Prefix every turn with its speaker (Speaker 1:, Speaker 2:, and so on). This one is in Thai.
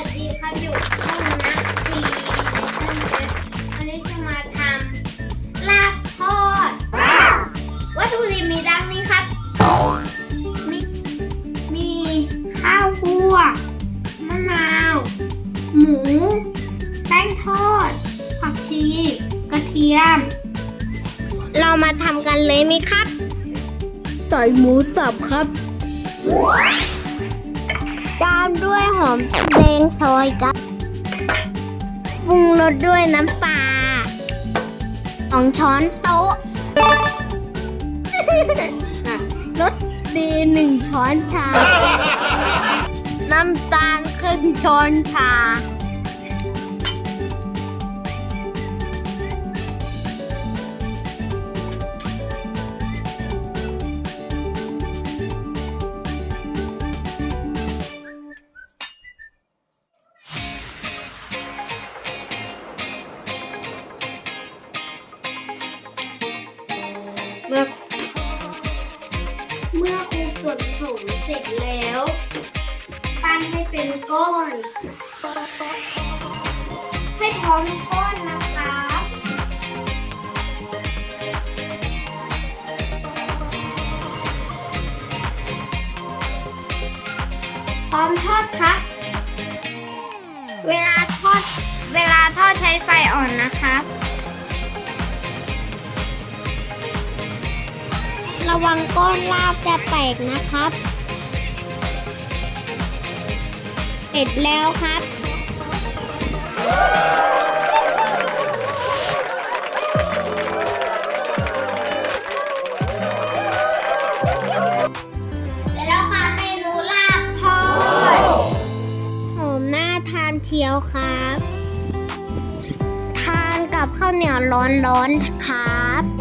Speaker 1: วัสดีครับอยู่ช่องนักทีวันนี้จะมาทำลาบทอด วัตถุดิบมีดังนี้ครับ มีมีข้าวคั่วมะนาว หมู แป้งทอด ผักชี กระเทียม เรามาทำกันเลยไหมครับ
Speaker 2: ใส่หมูสับครับ
Speaker 1: ตามด้วยหอมแดงซอยกับปรุงรสด้วยน้ำปลาสองช้อนโต๊ะ
Speaker 2: รสดีหนึ่งช้อนชา น้ำตาลครึ่งช้อนชา
Speaker 1: เมื่อเมื่อคลุกส่วนผสมเสร็จแล้วปั้นให้เป็นก้อน ให้พร้อมก้อนนะคะพร้อมทอดครับ เวลา ระ
Speaker 2: วังก้อนลาบจะแตกนะครับ
Speaker 1: เสร็จแล้วครับเสร็จแล้วค่ะเมนูลาบทอด
Speaker 2: หอมหน่าทานเชียวครับ ทานกับข้าวเหนียวร้อนๆครับ